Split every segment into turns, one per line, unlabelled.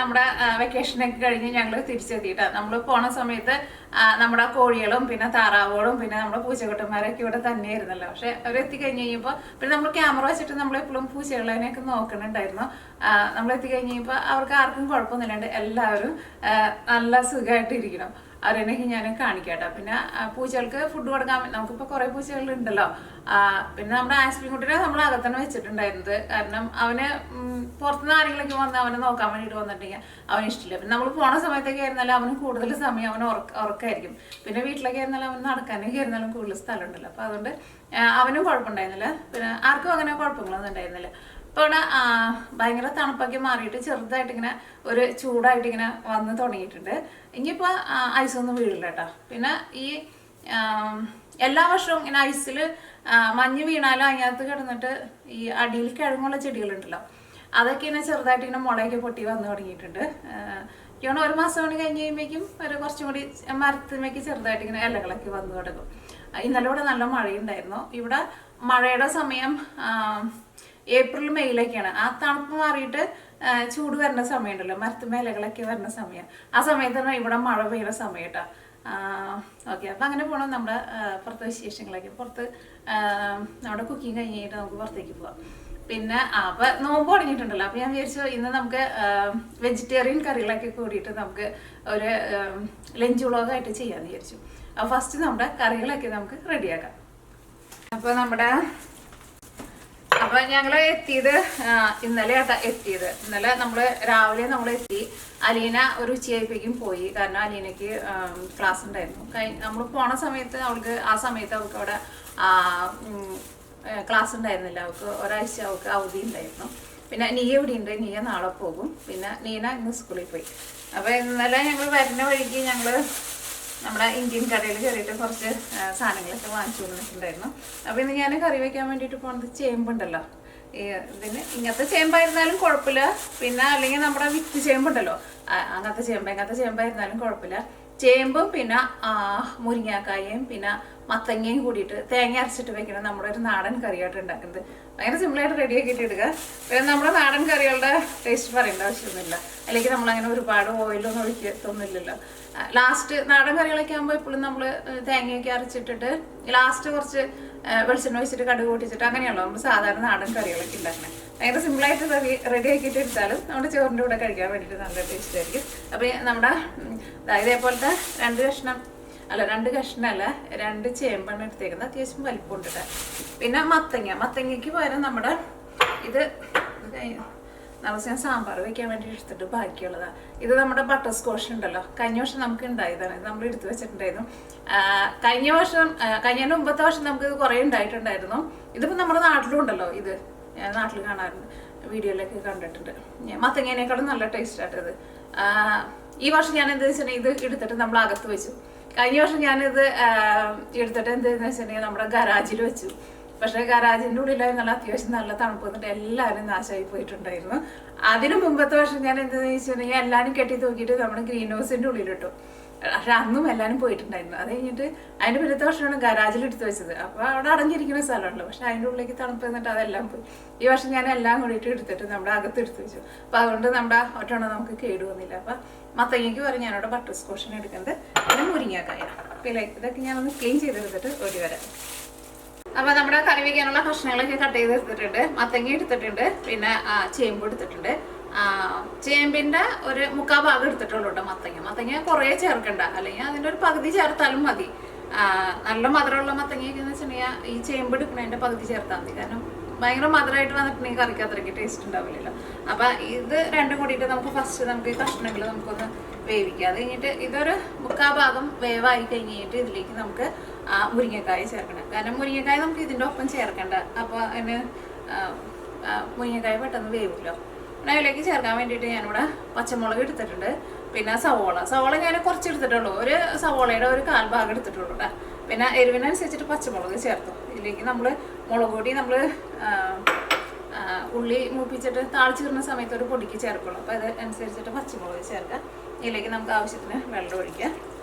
നമ്മുടെ വെക്കേഷനൊക്കെ കഴിഞ്ഞ് ഞങ്ങൾ തിരിച്ചെത്തിയിട്ട്. നമ്മൾ പോണ സമയത്ത് നമ്മുടെ കോഴികളും പിന്നെ താറാവുകളും പിന്നെ നമ്മുടെ പൂച്ചക്കുട്ടന്മാരൊക്കെ ഇവിടെ തന്നെയായിരുന്നല്ലോ. പക്ഷെ അവരെത്തി കഴിഞ്ഞ് കഴിഞ്ഞപ്പോൾ പിന്നെ നമ്മൾ ക്യാമറ വെച്ചിട്ട് നമ്മളെപ്പോഴും പൂച്ചകളതിനെയൊക്കെ നോക്കണുണ്ടായിരുന്നു. നമ്മൾ എത്തി കഴിഞ്ഞ് കഴിഞ്ഞപ്പോൾ അവർക്ക് ആർക്കും കുഴപ്പമൊന്നുമില്ലാണ്ട് എല്ലാവരും നല്ല സുഖമായിട്ട് ഇരിക്കണം അവരെന്നെയൊക്കെ ഞാൻ കാണിക്കാട്ടോ. പിന്നെ പൂച്ചകൾക്ക് ഫുഡ് കൊടുക്കാൻ നമുക്കിപ്പോൾ കുറേ പൂച്ചകളുണ്ടല്ലോ. പിന്നെ നമ്മുടെ ആസ്പിൻ കുട്ടിനെ നമ്മൾ അകത്തന്നെ വെച്ചിട്ടുണ്ടായിരുന്നത്. കാരണം അവന് പുറത്തുനിന്ന് ആരെങ്കിലൊക്കെ വന്ന് അവനെ നോക്കാൻ വേണ്ടിയിട്ട് വന്നിട്ടുണ്ടെങ്കിൽ അവന് ഇഷ്ടമില്ല പിന്നെ നമ്മൾ പോണ സമയത്തൊക്കെ ആയിരുന്നാലും അവന് കൂടുതൽ സമയം അവന് ഉറക്ക ഉറക്കായിരിക്കും. പിന്നെ വീട്ടിലൊക്കെ ആയിരുന്നാലും അവൻ നടക്കാനൊക്കെ ആയിരുന്നാലും കൂടുതൽ സ്ഥലം ഉണ്ടല്ലോ അപ്പോൾ അതുകൊണ്ട് അവനും കുഴപ്പമുണ്ടായിരുന്നില്ല. പിന്നെ ആർക്കും അങ്ങനെ കുഴപ്പങ്ങളൊന്നും ഉണ്ടായിരുന്നില്ല. ഇവിടെ ആ, ഭയങ്കര തണുപ്പൊക്കെ മാറിയിട്ട് ചെറുതായിട്ട് ഇങ്ങനെ ഒരു ചൂടായിട്ട് ഇങ്ങനെ വന്ന് തുടങ്ങിയിട്ടുണ്ട്. ഇനിയിപ്പോൾ ഐസൊന്നും വീഴില്ല കേട്ടോ. പിന്നെ ഈ എല്ലാ വർഷവും ഇങ്ങനെ ഐസിൽ മഞ്ഞ് വീണാലും അതിനകത്ത് കിടന്നിട്ട് ഈ അടിയിൽ കിഴങ്ങുള്ള ചെടികളുണ്ടല്ലോ. അതൊക്കെ ഇങ്ങനെ ചെറുതായിട്ട് ഇങ്ങനെ മുളയൊക്കെ പൊട്ടി വന്ന് തുടങ്ങിയിട്ടുണ്ട്. ഇങ്ങനെ ഒരു മാസം കൂടി കഴിഞ്ഞ് കഴിയുമ്പോഴേക്കും ഒരു കുറച്ചും കൂടി മരത്തിമേക്ക് ചെറുതായിട്ട് ഇങ്ങനെ ഇലകളൊക്കെ വന്ന് തുടങ്ങും. ഇന്നലെ ഇവിടെ നല്ല മഴയുണ്ടായിരുന്നു. ഇവിടെ മഴയുടെ സമയം ഏപ്രിൽ മെയ്യിലൊക്കെയാണ്. ആ തണുപ്പ് മാറിയിട്ട് ചൂട് വരുന്ന സമയമുണ്ടല്ലോ. മരത്തുമ്മ ഇലകളൊക്കെ വരുന്ന സമയം. ആ സമയത്താണ് ഇവിടെ മഴ പെയ്യുന്ന സമയട്ടോ. ഓക്കെ. അപ്പം അങ്ങനെ പോകണം നമ്മുടെ പുറത്തെ വിശേഷങ്ങളൊക്കെ. പുറത്ത് നമ്മുടെ കുക്കിംഗ് കഴിഞ്ഞിട്ട് നമുക്ക് പുറത്തേക്ക് പോവാം. പിന്നെ അപ്പൊ നോമ്പ് തുടങ്ങിയിട്ടുണ്ടല്ലോ. അപ്പൊ ഞാൻ വിചാരിച്ചു ഇന്ന് നമുക്ക് വെജിറ്റേറിയൻ കറികളൊക്കെ കൂടിയിട്ട് നമുക്ക് ഒരു ലഞ്ച് വ്ളോഗായിട്ട് ചെയ്യാന്ന് വിചാരിച്ചു. അപ്പൊ ഫസ്റ്റ് നമ്മുടെ കറികളൊക്കെ നമുക്ക് റെഡിയാക്കാം അപ്പോൾ നമ്മുടെ അപ്പൊ ഞങ്ങൾ എത്തിയത് ഇന്നലെ ആട്ടാ എത്തിയത്. ഇന്നലെ നമ്മൾ രാവിലെ നമ്മൾ എത്തി. അലീന ഒരു ഉച്ചയായപ്പോഴേക്കും പോയി. കാരണം അലീനക്ക് ക്ലാസ് ഉണ്ടായിരുന്നു. നമ്മൾ പോണ സമയത്ത് അവൾക്ക് ആ സമയത്ത് അവൾക്ക് അവിടെ ക്ലാസ് ഉണ്ടായിരുന്നില്ല. അവൾക്ക് ഒരാഴ്ച അവൾക്ക് അവധി ഉണ്ടായിരുന്നു. പിന്നെ നീ ഇവിടെ ഉണ്ട് നീയ നാളെ പോകും. പിന്നെ നീന ഇന്ന് സ്കൂളിൽ പോയി. അപ്പൊ ഇന്നലെ ഞങ്ങൾ വരുന്ന വഴിക്ക് ഞങ്ങൾ നമ്മുടെ ഇന്ത്യൻ കടയിൽ കയറിയിട്ട് കുറച്ച് സാധനങ്ങളൊക്കെ വാങ്ങിച്ചു കൊണ്ടിട്ടുണ്ടായിരുന്നു അപ്പോൾ ഇന്ന് ഞാൻ കറി വയ്ക്കാൻ വേണ്ടിയിട്ട് പോകുന്നത് ചേമ്പുണ്ടല്ലോ. ഇതിന് ഇങ്ങനത്തെ ചേമ്പായിരുന്നാലും കുഴപ്പമില്ല. പിന്നെ അല്ലെങ്കിൽ നമ്മുടെ വിത്ത് ചേമ്പുണ്ടല്ലോ. അങ്ങനത്തെ ചേമ്പ് ഇങ്ങനത്തെ ചേമ്പായിരുന്നാലും കുഴപ്പമില്ല. ചേമ്പും പിന്നെ ആ, മുരിങ്ങാക്കായയും പിന്നെ മത്തങ്ങയും കൂടിയിട്ട് തേങ്ങ അരച്ചിട്ട് വെക്കണം നമ്മുടെ ഒരു നാടൻ കറിയായിട്ട് ഉണ്ടാക്കുന്നത്. ഭയങ്കര സിമ്പിളായിട്ട് റെഡി ആക്കിയിട്ട് ഇടുക. പിന്നെ നമ്മുടെ നാടൻ കറികളുടെ ടേസ്റ്റ് പറയേണ്ട ആവശ്യമൊന്നുമില്ല. അല്ലെങ്കിൽ നമ്മളങ്ങനെ ഒരുപാട് ഓയിലൊന്നും ഒഴിക്കത്തൊന്നുമില്ലല്ലോ. ലാസ്റ്റ് നാടൻ കറികളൊക്കെ ആകുമ്പോൾ എപ്പോഴും നമ്മൾ തേങ്ങയൊക്കെ അരച്ചിട്ടിട്ട് ലാസ്റ്റ് കുറച്ച് വെളിച്ചെണ്ണ ഒഴിച്ചിട്ട് കടുക് പൊട്ടിച്ചിട്ട് അങ്ങനെയുള്ളൂ നമ്മൾ സാധാരണ നാടൻ കറികളൊക്കെ ഉണ്ടാക്കുന്നത് ഭയങ്കര സിമ്പിളായിട്ട് റെഡി റെഡി ആക്കിയിട്ട് എടുത്താലും നമ്മുടെ ചോറിന്റെ കൂടെ കഴിക്കാൻ വേണ്ടിയിട്ട് നല്ല ടേസ്റ്റ് ആയിരിക്കും. അപ്പോൾ നമ്മുടെ ഇതേപോലത്തെ രണ്ട് കഷ്ണം അല്ല രണ്ട് കഷ്ണം അല്ല രണ്ട് ചേമ്പാണ് എടുത്തേക്കുന്നത്. അത്യാവശ്യം വലിപ്പമുണ്ട് ട്ടോ. പിന്നെ മത്തങ്ങ മത്തങ്ങയ്ക്ക് പകരം നമ്മുടെ ഇത് കഴിഞ്ഞ് ഞാൻ സാമ്പാർ വെക്കാൻ വേണ്ടി എടുത്തിട്ട് ബാക്കിയുള്ളതാണ് ഇത് നമ്മുടെ ബട്ടർ സ്കോഷ് ഉണ്ടല്ലോ. കഴിഞ്ഞ വർഷം നമുക്ക് ഉണ്ടായതാണ്. നമ്മൾ എടുത്തു വെച്ചിട്ടുണ്ടായിരുന്നു. കഴിഞ്ഞ വർഷം കഴിഞ്ഞ മുമ്പത്തെ വർഷം നമുക്ക് ഇത് കുറേ ഉണ്ടായിട്ടുണ്ടായിരുന്നു. ഇതിപ്പോൾ നമ്മുടെ നാട്ടിലും ഉണ്ടല്ലോ ഇത്. ഞാൻ നാട്ടിൽ കാണാറുണ്ട്. വീഡിയോയിലൊക്കെ കണ്ടിട്ടുണ്ട്. മത്തങ്ങേനേക്കാളും നല്ല ടേസ്റ്റ് ആയിട്ടത് ഈ വർഷം ഞാൻ എന്താ വെച്ചിട്ടുണ്ടെങ്കിൽ ഇത് എടുത്തിട്ട് നമ്മൾ അകത്ത് വെച്ചു. കഴിഞ്ഞ വർഷം ഞാനിത് എടുത്തിട്ട് എന്താ വെച്ചിട്ടുണ്ടെങ്കിൽ നമ്മുടെ ഗരാജിൽ വെച്ചു. പക്ഷേ ഗരാജിന്റെ ഉള്ളിലായിരുന്നല്ല അത്യാവശ്യം നല്ല തണുപ്പ് വന്നിട്ട് എല്ലാവരും നാശമായി പോയിട്ടുണ്ടായിരുന്നു. അതിനു മുമ്പത്തെ വർഷം ഞാൻ എന്താണെന്ന് വെച്ചിട്ടുണ്ടെങ്കിൽ എല്ലാവരും കെട്ടി തൂക്കിയിട്ട് നമ്മുടെ ഗ്രീൻ ഹൗസിന്റെ ഉള്ളിലിട്ടു. പക്ഷെ അന്നും എല്ലാവരും പോയിട്ടുണ്ടായിരുന്നു. അത് കഴിഞ്ഞിട്ട് അതിന്റെ പിന്നത്തെ വർഷമാണ് ഗരാജിൽ എടുത്ത് വെച്ചത്. അപ്പോൾ അവിടെ അടഞ്ഞിരിക്കുന്ന സ്ഥലമുണ്ടല്ലോ പക്ഷെ അതിന്റെ ഉള്ളിലേക്ക് തണുപ്പ് വന്നിട്ട് അതെല്ലാം പോയി. ഈ വർഷം ഞാൻ എല്ലാം കൂടിയിട്ട് എടുത്തിട്ട് നമ്മുടെ അകത്ത് എടുത്ത് വെച്ചു. അപ്പോൾ അതുകൊണ്ട് നമ്മുടെ ഒറ്റണ നമുക്ക് കേടുവന്നില്ല അപ്പൊ മത്തങ്ങയ്ക്ക് പറഞ്ഞ് ഞാനവിടെ ബട്ടർ സ്കോഷൻ എടുക്കുന്നത് പിന്നെ മുരിങ്ങാക്കായ. പിന്നെ ഇതൊക്കെ ഞാനൊന്ന് ക്ലീൻ ചെയ്തെടുത്തിട്ട് ഓടി വരാം. അപ്പൊ നമ്മുടെ കറി വയ്ക്കാനുള്ള കഷ്ണങ്ങളൊക്കെ കട്ട് ചെയ്ത് എടുത്തിട്ടുണ്ട്. മത്തങ്ങ എടുത്തിട്ടുണ്ട്. പിന്നെ ചേമ്പ് എടുത്തിട്ടുണ്ട്. ചേമ്പിന്റെ ഒരു മുക്കാ ഭാഗം എടുത്തിട്ടുള്ളൂ കേട്ടോ മത്തങ്ങ. മത്തങ്ങ കുറേ ചേർക്കണ്ട. അല്ലെങ്കിൽ അതിന്റെ ഒരു പകുതി ചേർത്താലും മതി. നല്ല മധുരമുള്ള മത്തങ്ങയൊക്കെ എന്ന് വെച്ചിട്ടുണ്ടെങ്കിൽ ഈ ചേമ്പ് എടുക്കുന്നതിന്റെ പകുതി ചേർത്താൽ മതി. കാരണം ഭയങ്കര മധുരമായിട്ട് വന്നിട്ടുണ്ടെങ്കിൽ കറിക്ക് അത്രയ്ക്ക് ടേസ്റ്റ് ഉണ്ടാവില്ലല്ലോ. അപ്പൊ ഇത് രണ്ടും കൂടിയിട്ട് നമുക്ക് ഫസ്റ്റ് നമുക്ക് ഈ കഷ്ണങ്ങൾ നമുക്കൊന്ന് വേവിക്കാം. അത് കഴിഞ്ഞിട്ട് ഇതൊരു മുക്കാ ഭാഗം വേവായി കഴിഞ്ഞിട്ട് ഇതിലേക്ക് നമുക്ക് മുരിങ്ങക്കായ ചേർക്കണം. കാരണം മുരിങ്ങക്കായ നമുക്ക് ഇതിന്റെ ഒപ്പം ചേർക്കണ്ട. അപ്പോൾ അതിന് ആ, ആ, മുരിങ്ങക്കായ പെട്ടെന്ന് വേവില്ലോ. അതിലേക്ക് ചേർക്കാൻ വേണ്ടിയിട്ട് ഞാനിവിടെ പച്ചമുളക് എടുത്തിട്ടുണ്ട്. പിന്നെ സവോള. സവോള ഞാൻ കുറച്ച് എടുത്തിട്ടുള്ളൂ ഒരു സവോളയുടെ ഒരു കാൽ ഭാഗം എടുത്തിട്ടുള്ളൂ കേട്ടോ പിന്നെ എരിവിനനുസരിച്ചിട്ട് പച്ചമുളക് ചേർത്തു. ഇതിലേക്ക് നമ്മൾ മുളക് പൊടി നമ്മൾ ഉള്ളി മൂപ്പിച്ചിട്ട് താളിച്ചിരുന്ന സമയത്ത് ഒരു പൊടിക്ക് ചേർക്കുള്ളൂ. അപ്പോൾ അത് അനുസരിച്ചിട്ട് പച്ചമുളക് ചേർക്കാം. ഇതിലേക്ക് നമുക്ക് ആവശ്യത്തിന് വെള്ളം ഒഴിക്കാം.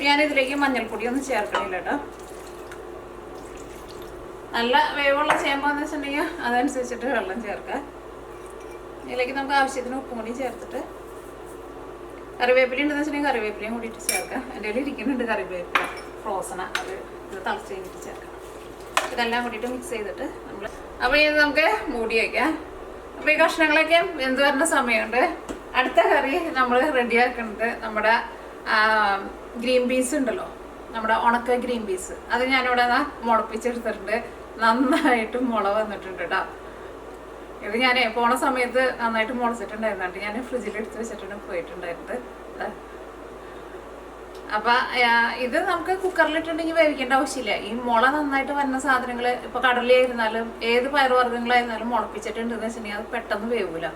ഞാൻ ഇതിലേക്ക് മഞ്ഞൾപ്പൊടി ഒന്നും ചേർക്കണില്ല കേട്ടോ. നല്ല വേവുള്ള ചേമ്പാന്ന് വെച്ചിട്ടുണ്ടെങ്കിൽ അതനുസരിച്ചിട്ട് വെള്ളം ചേർക്കാം ഇതിലേക്ക് നമുക്ക് ആവശ്യത്തിന് ഉപ്പും കൂടി ചേർത്തിട്ട് കറിവേപ്പില ഉണ്ടെന്ന് വെച്ചിട്ടുണ്ടെങ്കിൽ കറിവേപ്പിലയും കൂടിയിട്ട് ചേർക്കാം എന്റെ കയ്യിൽ ഇരിക്കുന്നുണ്ട് കറിവേപ്പില ഫ്രോസണ അത് ഇത് തളച്ച് കഴിഞ്ഞിട്ട് ചേർക്കാം ഇതെല്ലാം കൂടിയിട്ട് മിക്സ് ചെയ്തിട്ട് നമ്മൾ അപ്പോൾ ഇത് നമുക്ക് മൂടി വയ്ക്കാം അപ്പോൾ ഈ കഷ്ണങ്ങളൊക്കെ എന്ത് വരുന്ന സമയമുണ്ട്. അടുത്ത കറി നമ്മൾ റെഡിയാക്കുന്നത് നമ്മുടെ ഗ്രീൻ പീസ് ഉണ്ടല്ലോ നമ്മുടെ ഉണക്ക ഗ്രീൻ പീസ്. അത് ഞാനിവിടെ മുളപ്പിച്ചെടുത്തിട്ടുണ്ട്. നന്നായിട്ട് മുള വന്നിട്ടുണ്ട് കേട്ടോ ഇത് ഞാൻ പോണ സമയത്ത് നന്നായിട്ട് മുളച്ചിട്ടുണ്ടായിരുന്നു ഞാൻ ഫ്രിഡ്ജിൽ എടുത്ത് വെച്ചിട്ടുണ്ട് പോയിട്ടുണ്ടായിരുന്നത്. അപ്പൊ ഇത് നമുക്ക് കുക്കറിലിട്ടുണ്ടെങ്കിൽ വേവിക്കേണ്ട ആവശ്യമില്ല. ഈ മുള നന്നായിട്ട് വരുന്ന സാധനങ്ങൾ ഇപ്പൊ കടലയായിരുന്നാലും ഏത് പയറുവർഗങ്ങളായിരുന്നാലും മുളപ്പിച്ചിട്ടുണ്ടെന്ന് വെച്ചിട്ടുണ്ടെങ്കിൽ അത് പെട്ടെന്ന് വേവില്ല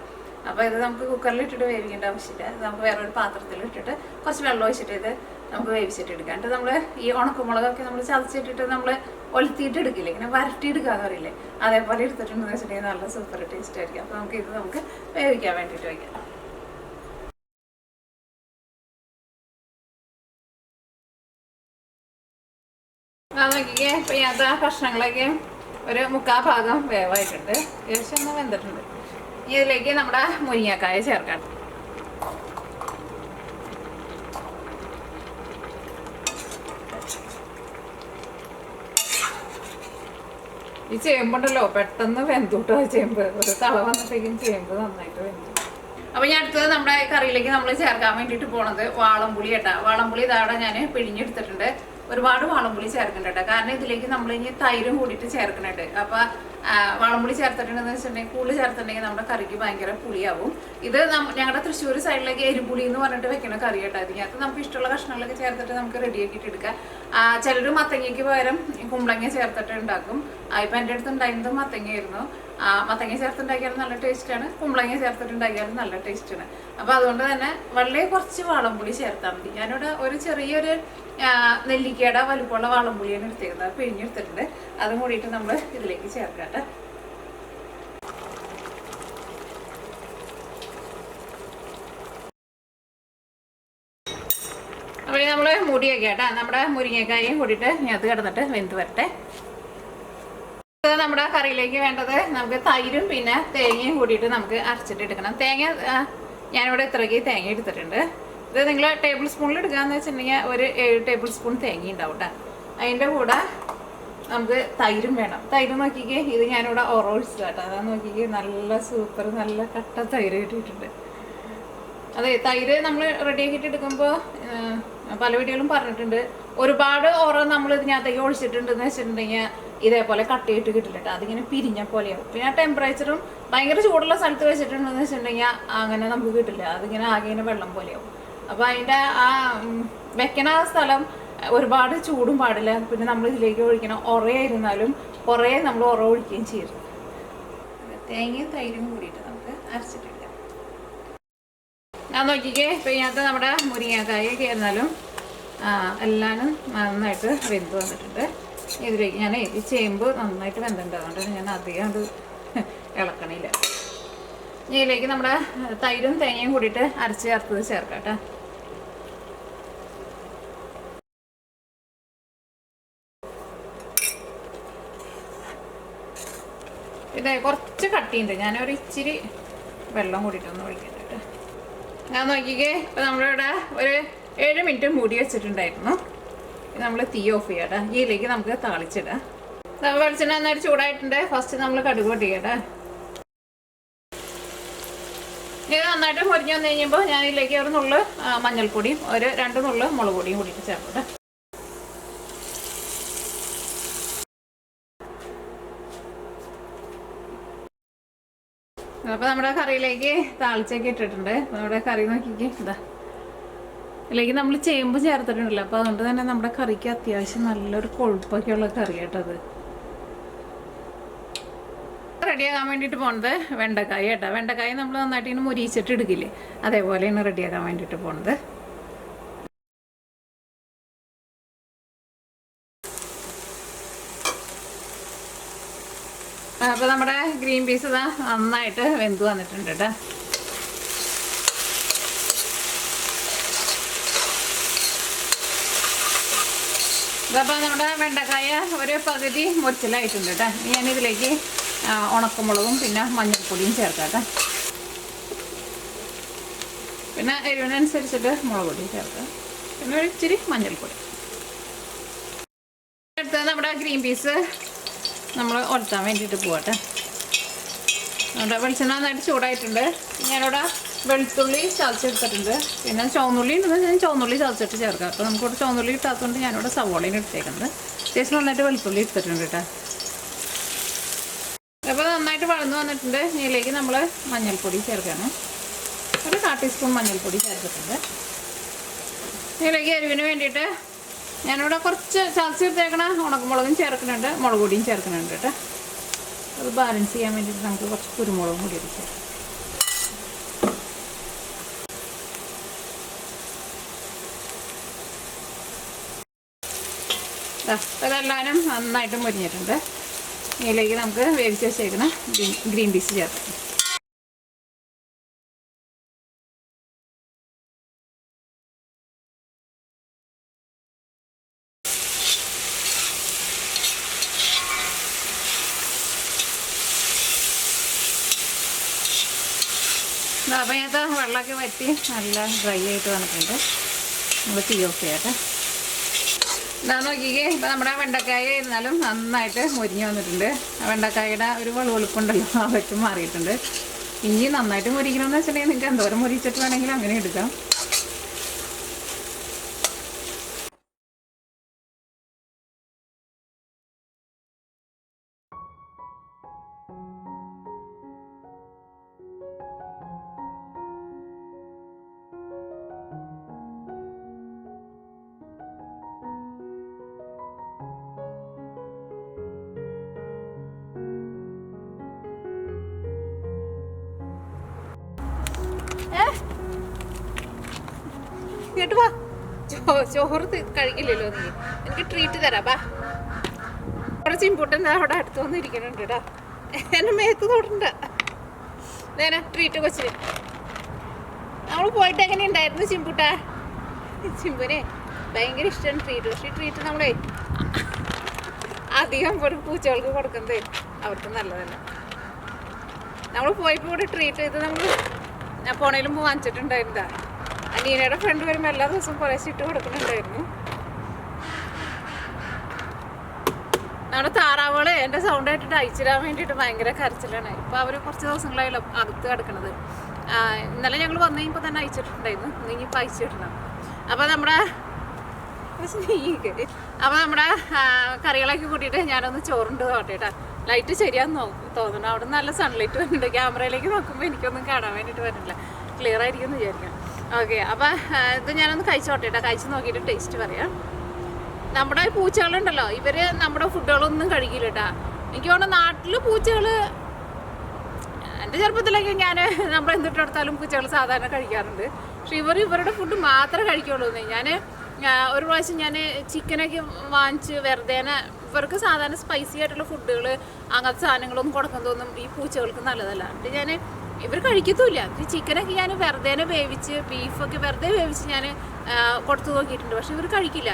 അപ്പൊ ഇത് നമുക്ക് കുക്കറിൽ ഇട്ടിട്ട് വേവിക്കേണ്ട ആവശ്യമില്ല. നമുക്ക് വേറെ ഒരു പാത്രത്തിൽ ഇട്ടിട്ട് കുറച്ച് വെള്ളം ഒഴിച്ചിട്ട് ഇത് നമുക്ക് വേവിച്ചിട്ട് എടുക്കാം എന്നിട്ട് നമ്മൾ ഈ ഉണക്കമുളകൊക്കെ നമ്മൾ ചതച്ചിട്ടിട്ട് നമ്മൾ ഒലത്തിയിട്ട് എടുക്കില്ലേ ഇങ്ങനെ വരട്ടിയെടുക്കാന്ന് പറയില്ലേ അതേപോലെ എടുത്തിട്ടുണ്ടെന്ന് വെച്ചിട്ടുണ്ടെങ്കിൽ നല്ല സൂപ്പർ ടേസ്റ്റ് ആയിരിക്കും. അപ്പൊ നമുക്ക് ഇത് നമുക്ക് വേവിക്കാൻ വേണ്ടിയിട്ട് വയ്ക്കാം നോക്കിക്കേ. ഇപ്പൊ ഇതിനകത്ത് ആ കഷ്ണങ്ങളൊക്കെ ഒരു മുക്കാ ഭാഗം വേവായിട്ടുണ്ട്. ഏകദേശം ഒന്ന് വെന്തിട്ടുണ്ട്. ഇതിലേക്ക് നമ്മുടെ മുരിങ്ങക്കായ ചേർക്കാം. ഈ ചേമ്പുണ്ടല്ലോ പെട്ടെന്ന് വെന്തൂട്ടോ ചേമ്പ്. ഒരു തള വന്നപ്പോഴേക്കും ചേമ്പ് നന്നായിട്ട് വെന്തു. അപ്പൊ ഞാൻ അടുത്തത് നമ്മുടെ കറിയിലേക്ക് നമ്മൾ ചേർക്കാൻ വേണ്ടിയിട്ട് പോണത് വാളംപുളി കേട്ടാ വാളംപുളി ഇതാടെ ഞാൻ പിഴിഞ്ഞെടുത്തിട്ടുണ്ട്. ഒരുപാട് വളംപുളി ചേർക്കുന്നുണ്ട്. കാരണം ഇതിലേക്ക് നമ്മൾ ഇനി തൈരും കൂടിയിട്ട് ചേർക്കുന്നുണ്ട്. അപ്പൊ വളംപുളി ചേർത്തിട്ടുണ്ടെന്ന് വെച്ചിട്ടുണ്ടെങ്കിൽ പുളി ചേർത്തിട്ടുണ്ടെങ്കിൽ നമ്മുടെ കറിക്ക് ഭയങ്കര പുളിയാവും. ഇത് ഞങ്ങളുടെ തൃശ്ശൂർ സൈഡിലേക്ക് എരിപുളി എന്ന് പറഞ്ഞിട്ട് വെക്കണ കറി കേട്ടോ അതിനകത്ത് നമുക്ക് ഇഷ്ടമുള്ള കഷ്ണങ്ങളൊക്കെ ചേർത്തിട്ട് നമുക്ക് റെഡിയാക്കിയിട്ട് എടുക്കാം. ചിലർ മത്തങ്ങയ്ക്ക് പകരം കുമ്പളങ്ങ ചേർത്തിട്ട് ഉണ്ടാക്കും. ഇപ്പൊ എന്റെ അടുത്ത് ഉണ്ടായിരുന്നത് മത്തങ്ങയായിരുന്നു. മത്തങ്ങ ചേർത്തുണ്ടാക്കിയാലും നല്ല ടേസ്റ്റാണ് കുമ്പളങ്ങ ചേർത്തിട്ടുണ്ടാക്കിയാലും നല്ല ടേസ്റ്റാണ് അപ്പോൾ അതുകൊണ്ട് തന്നെ വളരെ കുറച്ച് വാളംപുളി ചേർത്താൽ മതി. ഞാനിവിടെ ഒരു ചെറിയൊരു നെല്ലിക്കയുടെ വലുപ്പമുള്ള വാളംപുളിയാണ് എടുത്തേക്കുന്നത്. പിഴിഞ്ഞെടുത്തിട്ടുണ്ട്. അതും കൂടിയിട്ട് നമ്മൾ ഇതിലേക്ക് ചേർക്കട്ടെ കേട്ടോ. അപ്പോൾ നമ്മൾ മുടിയൊക്കെ കേട്ടോ. നമ്മുടെ മുരിങ്ങക്കായും കൂടിയിട്ട് ഇതിനകത്ത് കിടന്നിട്ട് വെന്ത് വരട്ടെ. നമ്മുടെ കറിയിലേക്ക് വേണ്ടത് നമുക്ക് തൈരും പിന്നെ തേങ്ങയും കൂടിയിട്ട് നമുക്ക് അരച്ചിട്ട് എടുക്കണം. തേങ്ങ ഞാനിവിടെ ഇത്രയ്ക്ക് തേങ്ങ എടുത്തിട്ടുണ്ട്. ഇത് നിങ്ങൾ ടേബിൾ സ്പൂണിൽ എടുക്കാന്ന് വെച്ചിട്ടുണ്ടെങ്കിൽ ഒരു ഏഴ് ടേബിൾ സ്പൂൺ തേങ്ങ ഉണ്ടാവും കേട്ടോ അതിന്റെ കൂടെ നമുക്ക് തൈരും വേണം. തൈര് നോക്കിക്കേ ഇത് ഞാനിവിടെ ഒറോഴിച്ചത് കേട്ടോ അതാ നോക്കിക്കേ നല്ല സൂപ്പർ നല്ല കട്ട തൈര് കിട്ടിയിട്ടുണ്ട്. അതെ തൈര് നമ്മൾ റെഡിയാക്കിയിട്ട് എടുക്കുമ്പോൾ പല വീഡിയോയിലും പറഞ്ഞിട്ടുണ്ട്. ഒരുപാട് ഓറോ നമ്മൾ ഇതിനകത്തേക്ക് ഒഴിച്ചിട്ടുണ്ടെന്ന് വെച്ചിട്ടുണ്ടെങ്കിൽ ഇതേപോലെ കട്ടിയിട്ട് കിട്ടില്ല കേട്ടോ. അതിങ്ങനെ പിരിഞ്ഞ പോലെയാവും പിന്നെ ആ ടെമ്പറേച്ചറും ഭയങ്കര ചൂടുള്ള സ്ഥലത്ത് വെച്ചിട്ടുണ്ടെന്ന് വെച്ചിട്ടുണ്ടെങ്കിൽ അങ്ങനെ നമുക്ക് കിട്ടില്ല. അതിങ്ങനെ ആകെ ഇങ്ങനെ വെള്ളം പോലെയാവും. അപ്പോൾ അതിന്റെ ആ വെക്കണ ആ സ്ഥലം ഒരുപാട് ചൂടും പാടില്ല. പിന്നെ നമ്മൾ ഇതിലേക്ക് ഒഴിക്കണം ഉറയായിരുന്നാലും കുറേ നമ്മൾ ഉറ ഒഴിക്കുകയും ചെയ്യരുത് തേങ്ങയും തൈരും കൂടിയിട്ട് നമുക്ക് അരച്ചിട്ടില്ല ഞാൻ നോക്കിക്കേ ഇപ്പം ഇതിനകത്ത് നമ്മുടെ മുരിങ്ങക്കായ കയറുന്നാലും എല്ലാനും നന്നായിട്ട് വെന്ത് വന്നിട്ടുണ്ട്. ഇതിലേക്ക് ഞാൻ ഈ ചേമ്പ് നന്നായിട്ട് വെന്തിട്ടുണ്ട് അതുകൊണ്ട് ഞാൻ അധികം അത് ഇളക്കണില്ല. ഇതിലേക്ക് നമ്മുടെ തൈരും തേങ്ങയും കൂടിയിട്ട് അരച്ച് ചേർത്തത് ചേർക്കാം കേട്ടോ. ഇത് കുറച്ച് കട്ടിയുണ്ട് ഞാനൊരു ഇച്ചിരി വെള്ളം കൂടിയിട്ടൊന്ന് ഒഴിക്കട്ടെ കേട്ടോ. ഞാൻ നോക്കിക്കേ ഇപ്പം നമ്മളിവിടെ ഒരു ഏഴ് മിനിറ്റ് മൂടി വെച്ചിട്ടുണ്ടായിരുന്നു. നമ്മൾ തീ ഓഫ് ചെയ്യട്ടെ. ഇതിലേക്ക് നമുക്ക് താളിച്ചിടാം. വെളിച്ചെണ്ണ നന്നായിട്ട് ചൂടായിട്ടുണ്ട്. ഫസ്റ്റ് നമ്മൾ കടുക് പൊട്ടിക്കട്ടെ. ഇത് നന്നായിട്ട് മുരിഞ്ഞു വന്നു കഴിയുമ്പോൾ ഞാൻ ഇതിലേക്ക് ഒരു നുള്ള് മഞ്ഞൾപ്പൊടിയും ഒരു രണ്ട് നുള്ള് മുളക് പൊടിയും കൂടി ചേർക്കട്ടെ. അപ്പോൾ നമ്മുടെ കറിയിലേക്ക് താളിച്ചൊക്കെ ഇട്ടിട്ടുണ്ട്. നമ്മുടെ കറി നോക്കിക്കേ. ഇതാ ഇതിലേക്ക് നമ്മൾ ചേമ്പ് ചേർത്തിട്ടുണ്ടല്ലോ. അപ്പോൾ അതുകൊണ്ട് തന്നെ നമ്മുടെ കറിക്ക് അത്യാവശ്യം നല്ലൊരു കൊഴുപ്പൊക്കെ ഉള്ള കറി കേട്ടത് റെഡിയാക്കാൻ വേണ്ടിയിട്ട് പോണത് വെണ്ടക്കായ കേട്ടോ. വെണ്ടക്കായ നമ്മൾ നന്നായിട്ട് ഇങ്ങനെ മുരിച്ചിട്ട് എടുക്കില്ലേ? അതേപോലെയാണ് റെഡിയാക്കാൻ വേണ്ടിയിട്ട് പോണത്. അപ്പോൾ നമ്മുടെ ഗ്രീൻ പീസ് ഇതാ നന്നായിട്ട് വെന്ത് വന്നിട്ടുണ്ട് കേട്ടോ. ഇതപ്പോൾ നമ്മുടെ വെണ്ടക്കായ ഒരു പകുതി മുറിച്ചിലായിട്ടുണ്ട് കേട്ടോ. ഞാനിതിലേക്ക് ഉണക്കമുളകും പിന്നെ മഞ്ഞൾപ്പൊടിയും ചേർക്കാം പിന്നെ എരിവിനനുസരിച്ചിട്ട് മുളക് പൊടി ചേർക്കാം. പിന്നെ ഒരു ഇച്ചിരി മഞ്ഞൾപ്പൊടി. അടുത്ത് നമ്മുടെ ഗ്രീൻ പീസ് നമ്മൾ ഉലത്താൻ വേണ്ടിയിട്ട് പോകട്ടെ നമ്മുടെ വെളിച്ചെണ്ണ നന്നായിട്ട് ചൂടായിട്ടുണ്ട്. ഞാനിവിടെ വെളുത്തുള്ളി ചതച്ചെടുത്തിട്ടുണ്ട്. പിന്നെ ചുവന്നുള്ളി ഉണ്ടെന്ന് ഞാൻ ചുവന്നുള്ളി ചതച്ചിട്ട് ചേർക്കാം. അപ്പോൾ നമുക്കിവിടെ ചുവന്നുള്ളി ഇട്ടാത്തതുകൊണ്ട് ഞാനിവിടെ സവോളയും എടുത്തേക്കുന്നത്. അത്യാവശ്യം നന്നായിട്ട് വെളുത്തുള്ളി എടുത്തിട്ടുണ്ട് കേട്ടോ. അപ്പോൾ നന്നായിട്ട് വളർന്നു വന്നിട്ടുണ്ട്. ഇതിലേക്ക് നമ്മൾ മഞ്ഞൾപ്പൊടി ചേർക്കണം. ഒരു കാ ടീസ്പൂൺ മഞ്ഞൾപ്പൊടി ചേർത്തിട്ടുണ്ട്. ഇതിലേക്ക് എരിവിന് വേണ്ടിയിട്ട് ഞാനിവിടെ കുറച്ച് ചതച്ചെടുത്തേക്കണ ഉണക്കമുളകും ചേർക്കുന്നുണ്ട്. മുളക് പൊടിയും ചേർക്കുന്നുണ്ട് കേട്ടോ. അത് ബാലൻസ് ചെയ്യാൻ വേണ്ടിയിട്ട് നമുക്ക് കുറച്ച് കുരുമുളകും കൂടി ചേർക്കാം. ദാ, ഇതെല്ലാനും നന്നായിട്ട് മുരിഞ്ഞിട്ടുണ്ട്. ഇതിലേക്ക് നമുക്ക് വേവിച്ച് വെച്ചേക്കുന്ന ഗ്രീൻ പീസ് ദാ, അപ്പം ഇതിനകത്ത് വെള്ളമൊക്കെ വറ്റി നല്ല ഡ്രൈ ആയിട്ട് വന്നിട്ടുണ്ട്. നമ്മൾ തീ ഓഫ് ചെയ്യട്ടെ ഇതാ നോക്കിക്കേ ഇപ്പം നമ്മുടെ വെണ്ടക്കായ ഇരുന്നാലും നന്നായിട്ട് മുരിഞ്ഞ് വന്നിട്ടുണ്ട്. ആ വെണ്ടക്കായയുടെ ഒരു വെളുവെളുപ്പുണ്ടല്ലോ അതൊക്കെ മാറിയിട്ടുണ്ട്. ഇനി നന്നായിട്ട് മുരിക്കണമെന്ന് വെച്ചിട്ടുണ്ടെങ്കിൽ നിങ്ങൾക്ക് എന്തോരം മുരിച്ചിട്ട് വേണമെങ്കിലും അങ്ങനെ എടുക്കാം. ഇങ്ങോട്ട് വാ. ചോറ് കഴിക്കില്ലല്ലോ നീ. എനിക്ക് ട്രീറ്റ് തരാം ബാ. കുറച്ച് ഇമ്പോർട്ടന്റ് അവിടെ അടുത്ത് വന്ന് കേട്ടോ എന്നെ മേത്ത് തൊടണ്ട. നേരെ ട്രീറ്റ് കൊച്ചിന്. നമ്മൾ പോയിട്ട് എങ്ങനെ ഉണ്ടായിരുന്നു ചിമ്പുട്ട? ചിമ്പുനെ ഭയങ്കര ഇഷ്ടമാണ് ട്രീറ്റ് പക്ഷേ ട്രീറ്റ് നമ്മളെ അധികം ഒരു പൂച്ചകൾക്ക് കൊടുക്കുന്നത് അവർക്ക് നല്ലതല്ല. നമ്മൾ പോയപ്പോൾ ട്രീറ്റ് ചെയ്ത് നമ്മൾ പോണേലും വാങ്ങിച്ചിട്ടുണ്ടായിരുന്നതാ അനീനയുടെ ഫ്രണ്ട് വരുമ്പോൾ എല്ലാ ദിവസവും കുറേശ്ശെ ചിട്ട് കൊടുക്കുന്നുണ്ടായിരുന്നു. നമ്മുടെ താറാവുകൾ എന്റെ സൗണ്ട് ആയിട്ട് അയച്ചിടാൻ വേണ്ടിയിട്ട് ഭയങ്കര കരച്ചിലാണ്. ഇപ്പോൾ അവർ കുറച്ച് ദിവസങ്ങളായാലും അകത്ത് കിടക്കണത്. ഇന്നലെ ഞങ്ങൾ വന്നു കഴിയുമ്പോൾ തന്നെ അയച്ചിട്ടുണ്ടായിരുന്നു ഇനിയിപ്പോൾ അയച്ചിട്ടുണ്ട് അപ്പോൾ നമ്മുടെ അപ്പോൾ നമ്മുടെ കറികളൊക്കെ കൂട്ടിയിട്ട് ഞാനൊന്ന് ചോറുണ്ട് തോട്ടേട്ടാ ലൈറ്റ് ശരിയാന്ന് തോന്നുന്നു. അവിടെ നല്ല സൺലൈറ്റ് വരുന്നുണ്ട് ക്യാമറയിലേക്ക് നോക്കുമ്പോൾ എനിക്കൊന്നും കാണാൻ വേണ്ടിയിട്ട് വരുന്നില്ല ക്ലിയർ ആയിരിക്കും എന്ന് വിചാരിക്കാം. ഓക്കെ അപ്പോൾ ഇത് ഞാനൊന്ന് കഴിച്ചോട്ടേട്ടാ കഴിച്ച് നോക്കിയിട്ട് ടേസ്റ്റ് പറയാം. നമ്മുടെ പൂച്ചകളുണ്ടല്ലോ ഇവർ നമ്മുടെ ഫുഡുകളൊന്നും കഴിക്കില്ല കേട്ടാ എനിക്ക് തോന്നുന്നു നാട്ടിൽ പൂച്ചകൾ എന്റെ ചെറുപ്പത്തിലൊക്കെ ഞാൻ നമ്മൾ എന്തിട്ടെടുത്താലും പൂച്ചകൾ സാധാരണ കഴിക്കാറുണ്ട്. പക്ഷെ ഇവർ ഇവരുടെ ഫുഡ് മാത്രമേ കഴിക്കുള്ളൂ. ഞാൻ ഒരു പ്രാവശ്യം ഞാൻ ചിക്കനൊക്കെ വാങ്ങിച്ച് വെറുതെ ഇവർക്ക് സാധാരണ സ്പൈസി ആയിട്ടുള്ള ഫുഡുകൾ അങ്ങനത്തെ സാധനങ്ങളൊന്നും കൊടുക്കുന്നതൊന്നും ഈ പൂച്ചകൾക്ക് നല്ലതല്ല. എന്നിട്ട് ഞാൻ ഇവർ കഴിക്കത്തുമില്ല. ചിക്കനൊക്കെ ഞാൻ വെറുതെ വേവിച്ച് ബീഫൊക്കെ വെറുതെ വേവിച്ച് ഞാൻ കൊടുത്തു നോക്കിയിട്ടുണ്ട്. പക്ഷെ ഇവർ കഴിക്കില്ല.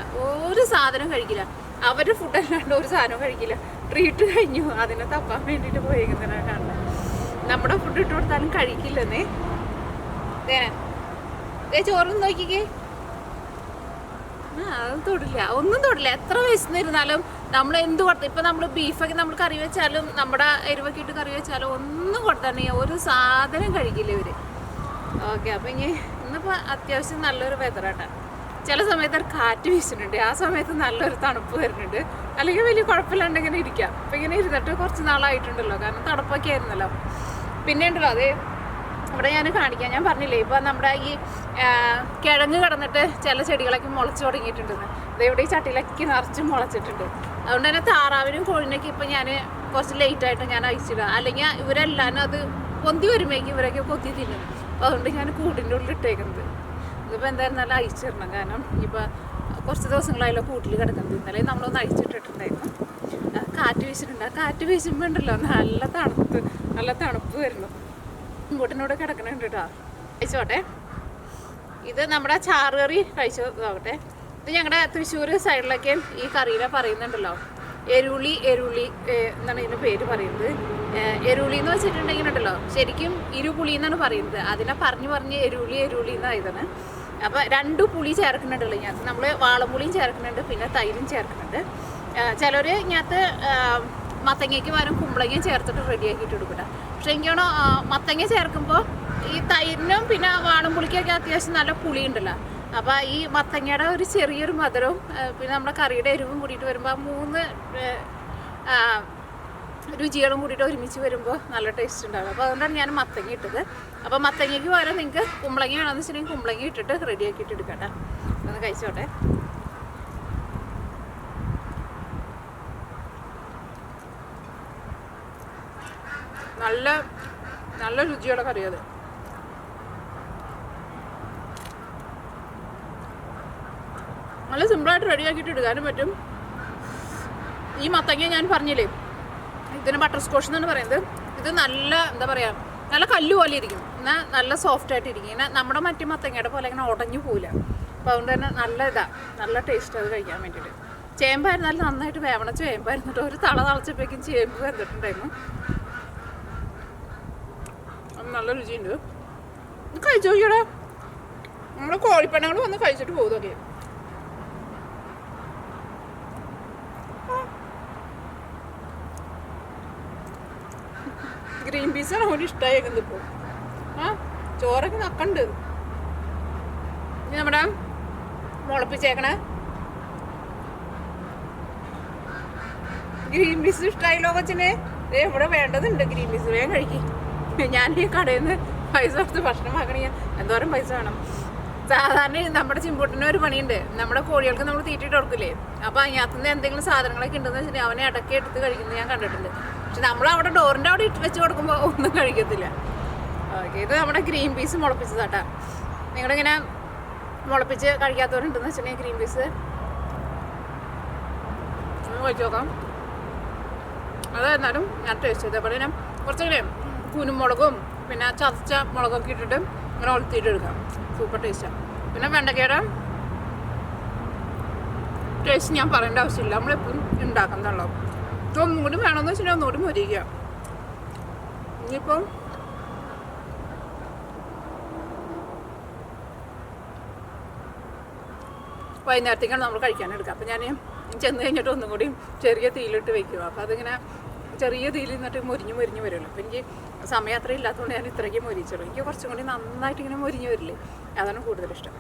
ഒരു സാധനം കഴിക്കില്ല. അവരുടെ ഫുഡ് അല്ലാണ്ട് ഒരു സാധനം കഴിക്കില്ല. ട്രീറ്റ് കഴിഞ്ഞു. അതിനെ തപ്പാൻ വേണ്ടിയിട്ട് പോയിരിക്കുന്നതിനാണ് കാണുന്നത്. നമ്മുടെ ഫുഡ് ഇട്ട് കൊടുത്താലും കഴിക്കില്ലെന്നേ. ഏ ചോറൊന്നും നോക്കിക്കേ. ആ അത് തൊടില്ല. ഒന്നും തൊടില്ല. എത്ര വിശന്നിരുന്നാലും നമ്മൾ എന്ത് കൊടുത്ത ഇപ്പം നമ്മൾ ബീഫൊക്കെ നമ്മൾ കറി വെച്ചാലും നമ്മുടെ എരിവൊക്കെ ഇട്ട് കറി വെച്ചാലും ഒന്നും കൊടുത്താണെങ്കിൽ ഒരു സാധനം കഴിക്കില്ല ഇവർ. ഓക്കെ അപ്പം ഇനി ഇന്നിപ്പോൾ അത്യാവശ്യം നല്ലൊരു വെതറാട്ടാ ചില സമയത്ത് ഒരു കാറ്റ് വീശുന്നുണ്ട്. ആ സമയത്ത് നല്ലൊരു തണുപ്പ് വരുന്നുണ്ട്. അല്ലെങ്കിൽ വലിയ കുഴപ്പമില്ലാണ്ട് ഇങ്ങനെ ഇരിക്കാം. അപ്പം ഇങ്ങനെ ഇരുന്നിട്ട് കുറച്ച് നാളായിട്ടുണ്ടല്ലോ. കാരണം തണുപ്പൊക്കെ ആയിരുന്നല്ലോ. പിന്നെ ഉണ്ടല്ലോ അതെ ഇവിടെ ഞാൻ കാണിക്കാം. ഞാൻ പറഞ്ഞില്ലേ ഇപ്പൊ നമ്മുടെ ഈ കിഴങ്ങ് കടന്നിട്ട് ചില ചെടികളൊക്കെ മുളച്ചു തുടങ്ങിയിട്ടുണ്ടെന്ന്. അതെവിടെ ഇവിടെ ഈ ചട്ടിയിലൊക്കെ നിറച്ച് മുളച്ചിട്ടുണ്ട്. അതുകൊണ്ട് തന്നെ താറാവിനും കോഴിനൊക്കെ ഇപ്പം ഞാൻ കുറച്ച് ലേറ്റ് ആയിട്ട് ഞാൻ അയച്ചിടുക അല്ലെങ്കിൽ ഇവരെല്ലാം അത് പൊന്തി വരുമ്പോഴേക്ക് ഇവരൊക്കെ കൊത്തി തിന്നും. അപ്പോൾ അതുകൊണ്ട് ഞാൻ കൂടിന്റെ ഉള്ളിൽ ഇട്ടേക്കുന്നത്. ഇതിപ്പോൾ എന്തായിരുന്നാലും അയച്ചിടണം കാരണം ഇനിയിപ്പോൾ കുറച്ച് ദിവസങ്ങളായല്ലോ കൂട്ടിൽ കിടക്കുന്നത്. ഇന്നലെ നമ്മളൊന്ന് അയച്ചിട്ടിട്ടുണ്ടായിരുന്നു കാറ്റ് വീശിട്ടുണ്ട്. കാറ്റ് വീശുമ്പോൾ ഉണ്ടല്ലോ നല്ല തണുപ്പ്. നല്ല തണുപ്പ് വരുന്നു. ഇങ്ങോട്ടിനോട് കിടക്കണുണ്ട് കേട്ടോ കഴിച്ചോട്ടെ. ഇത് നമ്മുടെ ചാറുകറി കഴിച്ചു നോക്കട്ടെ ഇത് ഞങ്ങളുടെ തൃശ്ശൂർ സൈഡിലൊക്കെ ഈ കറിയിലെ പറയുന്നുണ്ടല്ലോ. എരുളി എരുളി എന്നാണ് ഇതിന്റെ പേര് പറയുന്നത്. എരുളി എന്ന് വെച്ചിട്ടുണ്ടെങ്കിൽ ഉണ്ടല്ലോ ശരിക്കും ഇരുപുളി എന്നാണ് പറയുന്നത്. അതിനെ പറഞ്ഞു പറഞ്ഞ് എരുളി എരുളി എന്നായതാണ് അപ്പോൾ രണ്ടു പുളി ചേർക്കുന്നുണ്ടല്ലോ ഞാൻ നമ്മൾ വാളംപുളിയും ചേർക്കുന്നുണ്ട് പിന്നെ തൈരും ചേർക്കുന്നുണ്ട്. ചിലർ ഞാത്ത് മത്തങ്ങയ്ക്ക് പകരം കുമ്പളങ്ങയും ചേർത്തിട്ട് റെഡിയാക്കിയിട്ട് എടുക്കട്ടെ പക്ഷെ എനിക്കാണോ മത്തങ്ങ ചേർക്കുമ്പോൾ ഈ തൈരിനും പിന്നെ വാളംപുളിക്കൊക്കെ അത്യാവശ്യം നല്ല പുളി ഉണ്ടല്ലോ അപ്പോൾ ഈ മത്തങ്ങയുടെ ഒരു ചെറിയൊരു മധുരവും പിന്നെ നമ്മുടെ കറിയുടെ എരിവും കൂടിയിട്ട് വരുമ്പോൾ മൂന്ന് രുചികളും കൂടിയിട്ട് ഒരുമിച്ച് വരുമ്പോൾ നല്ല ടേസ്റ്റ് ഉണ്ടാകും അപ്പോൾ അതുകൊണ്ടാണ് ഞാൻ മത്തങ്ങ ഇട്ടത്. അപ്പോൾ മത്തങ്ങയ്ക്ക് പകരം നിങ്ങൾക്ക് കുമ്പളങ്ങ വേണമെന്ന് വെച്ചിട്ടുണ്ടെങ്കിൽ കുമ്പളങ്ങ ഇട്ടിട്ട് റെഡി ആക്കിയിട്ട് എടുക്കട്ടെ. ഒന്ന് കഴിച്ചോട്ടെ. നല്ല നല്ല രുചിയുള്ള കറി നല്ല സിമ്പിളായിട്ട് റെഡി ആക്കിയിട്ട് എടുക്കാനും പറ്റും. ഈ മത്തങ്ങ ഞാൻ പറഞ്ഞില്ലേ ഇതിന് ബട്ടർ സ്കോഷ് എന്നാണ് പറയുന്നത്. ഇത് നല്ല എന്താ പറയുക നല്ല കല്ല് പോലെ ഇരിക്കും. എന്നാൽ നല്ല സോഫ്റ്റ് ആയിട്ട് ഇരിക്കും. ഇങ്ങനെ നമ്മുടെ മറ്റു മത്തങ്ങയുടെ പോലെ ഇങ്ങനെ ഉടഞ്ഞു പോവില്ല. അപ്പോൾ അതുകൊണ്ട് തന്നെ നല്ല ഇതാ നല്ല ടേസ്റ്റ് അത് കഴിക്കാൻ വേണ്ടിയിട്ട്. ചേമ്പായിരുന്നാലും നന്നായിട്ട് വേവണ ചേമ്പായിരുന്നു കേട്ടോ ഒരു തള തളച്ചപ്പോഴേക്കും ചേമ്പ് വെന്തിട്ടുണ്ടായിരുന്നു. അത് നല്ല രുചിയുണ്ട്. കഴിച്ചു നോക്കിയടാ നമ്മുടെ കോഴിപ്പണ്ണങ്ങൾ വന്ന് കഴിച്ചിട്ട് പോകുന്നൊക്കെ ഗ്രീൻ പീസാണ് അവന് ഇഷ്ടമായേക്കുന്നത് ഇപ്പോൾ ആ ചോറൊക്കെ നക്കണ്ട് ഇനി നമ്മുടെ മുളപ്പിച്ചേക്കണ. ഗ്രീൻ പീസ് ഇഷ്ടമായില്ലോ കൊച്ചിന്. ഇവിടെ വേണ്ടതുണ്ട് ഗ്രീൻ പീസ് വേഗം കഴിക്കും. ഞാൻ ഈ കടയിൽ നിന്ന് പൈസ കൊടുത്ത് ഭക്ഷണം വാങ്ങണേ എന്തോരം പൈസ വേണം. സാധാരണ നമ്മുടെ ചിമ്പൂട്ടിന് ഒരു പണിയുണ്ട്. നമ്മുടെ കോഴികൾക്ക് നമ്മൾ തീറ്റിട്ട് കൊടുക്കില്ലേ? അപ്പോൾ അതിനകത്തുനിന്ന് എന്തെങ്കിലും സാധനങ്ങളൊക്കെ ഉണ്ടെന്ന് വെച്ചിട്ടുണ്ടെങ്കിൽ അവനെ ഇടയ്ക്ക് എടുത്ത് കഴിക്കുന്നത് ഞാൻ കണ്ടിട്ടുണ്ട്. പക്ഷെ നമ്മൾ അവിടെ ഡോറിന്റെ അവിടെ ഇട്ട് വെച്ച് കൊടുക്കുമ്പോൾ ഒന്നും കഴിക്കത്തില്ല. ഓക്കെ ഇത് നമ്മുടെ ഗ്രീൻ പീസ് മുളപ്പിച്ചതാട്ടാ. നിങ്ങളിങ്ങനെ മുളപ്പിച്ച് കഴിക്കാത്തവരുണ്ടെന്ന് വെച്ചിട്ടുണ്ടെങ്കിൽ ഗ്രീൻ പീസ് കഴിച്ച് നോക്കാം. അത് എന്നാലും ഞാൻ ടേസ്റ്റ് ചെയ്തത് അപ്പോൾ ഞാൻ കുറച്ചിങ്ങനെ കുരുമുളകും പിന്നെ ചതച്ച മുളകൊക്കെ ഇട്ടിട്ട് ഇങ്ങനെ ഒളുത്തിയിട്ട് എടുക്കാം. സൂപ്പർ ടേസ്റ്റാണ് പിന്നെ വെണ്ടക്കയുടെ ടേസ്റ്റ് ഞാൻ പറയേണ്ട ആവശ്യമില്ല. നമ്മളെപ്പോഴും ഉണ്ടാക്കുന്നതാണല്ലോ ഒന്നുകൂടി വേണമെന്ന് വെച്ചിട്ടുണ്ടെങ്കിൽ ഒന്നുകൂടി മൊരിക്കുക ഇനിയിപ്പം വൈകുന്നേരത്തേക്കാണ് നമ്മൾ കഴിക്കാൻ എടുക്കുക അപ്പം ഞാൻ ചെന്ന് കഴിഞ്ഞിട്ട് ഒന്നും കൂടി ചെറിയ തീയിലിട്ട് വെക്കുക. അപ്പോൾ അതിങ്ങനെ ചെറിയ തീയിൽ നിന്നിട്ട് മുരിഞ്ഞ് മുരിഞ്ഞ് വരുമല്ലോ. അപ്പം എനിക്ക് സമയം അത്ര ഇല്ലാത്തതുകൊണ്ട് ഞാൻ ഇത്രയ്ക്ക് മുരിച്ചുള്ളൂ. എനിക്ക് കുറച്ചും കൂടി നന്നായിട്ട് ഇങ്ങനെ മുരിഞ്ഞ് വരില്ലേ? അതാണ് കൂടുതൽ ഇഷ്ടം